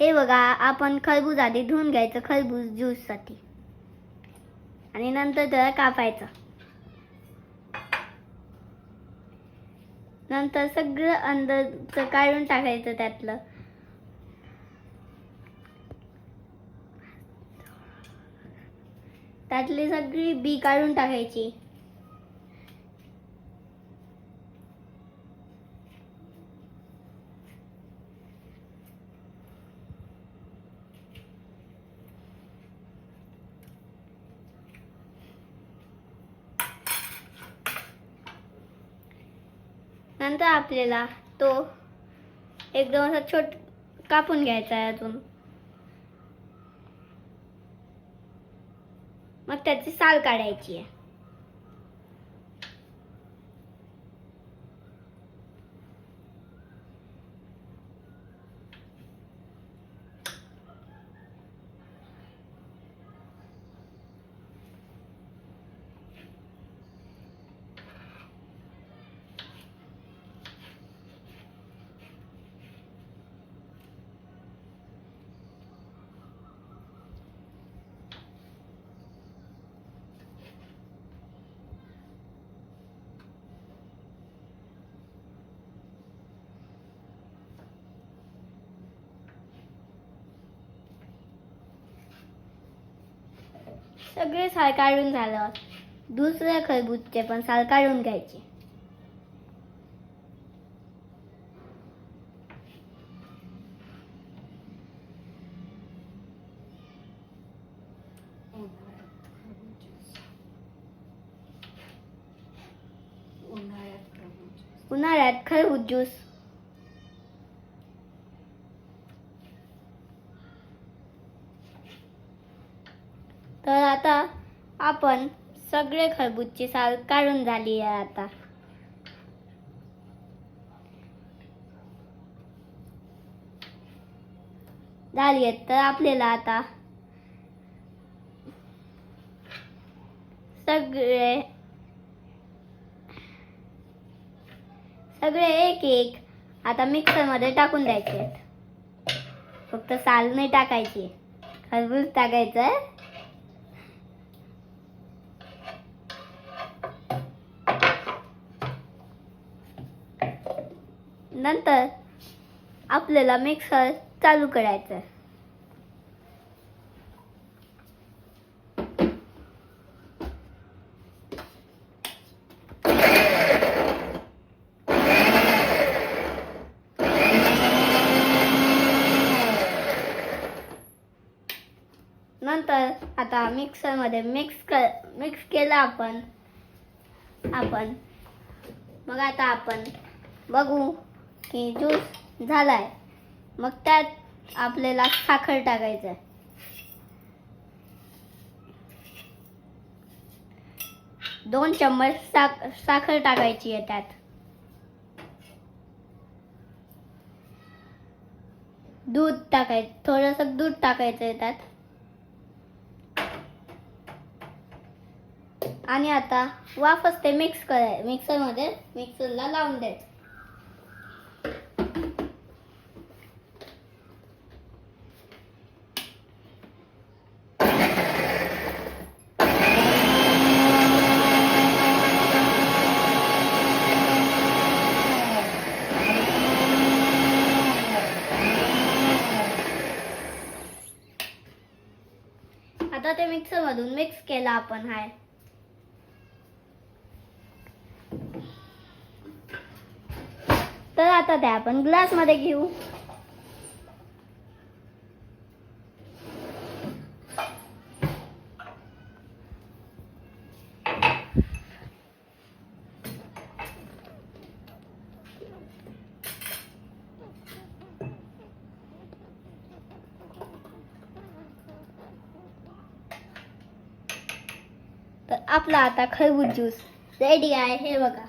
हे बघा आपण खरबूज आधी धुवून घ्यायचं खरबूज ज्यूससाठी. आणि नंतर त्याला कापायचं. नंतर सगळं अंदरचं काढून टाकायचं त्यातलं. त्यातली सगळी बी काढून टाकायची. नंतर आपल्याला तो एकदम असा छोट कापून घ्यायचा आहे अजून. मग त्याची साल काढायची आहे. सगळे साल काढून झालं. दुसऱ्या खरबूजचे पण साल काढून घ्यायचे. उन्हाळ्यात खरबूज. उन्हाळ्यात खरबूज ज्यूस तर आता आपण सगळे खरबूजची साल काढून झाली आहे आता. झाली आहे तर आपल्याला आता सगळे सगळे एक एक आता मिक्सरमध्ये टाकून द्यायचे आहेत. फक्त साल नाही टाकायची. खरबूज टाकायचं नंतर आपल्याला मिक्सर चालू करायचं. नंतर आता मिक्सरमध्ये मिक्स कर मिक्स केलं आपण. आपण. मग आता आपण बघू. की ज्यूस झालाय. मग त्यात आपल्याला साखर टाकायचं आहे दोन चम्मच साख साखर टाकायची आहे त्यात. दूध टाकायचं थोडंसं दूध टाकायचं आहे त्यात. आणि आता वाफच ते मिक्स कराय मिक्सरमध्ये मिक्सरला लावून द्यायचं आता ते मिक्सरमधून मिक्स केला आपण हाय. तर आता ते आपण ग्लासमध्ये घेऊ. आपला आता खरबूज ज्यूस रेडी आहे हे बघा.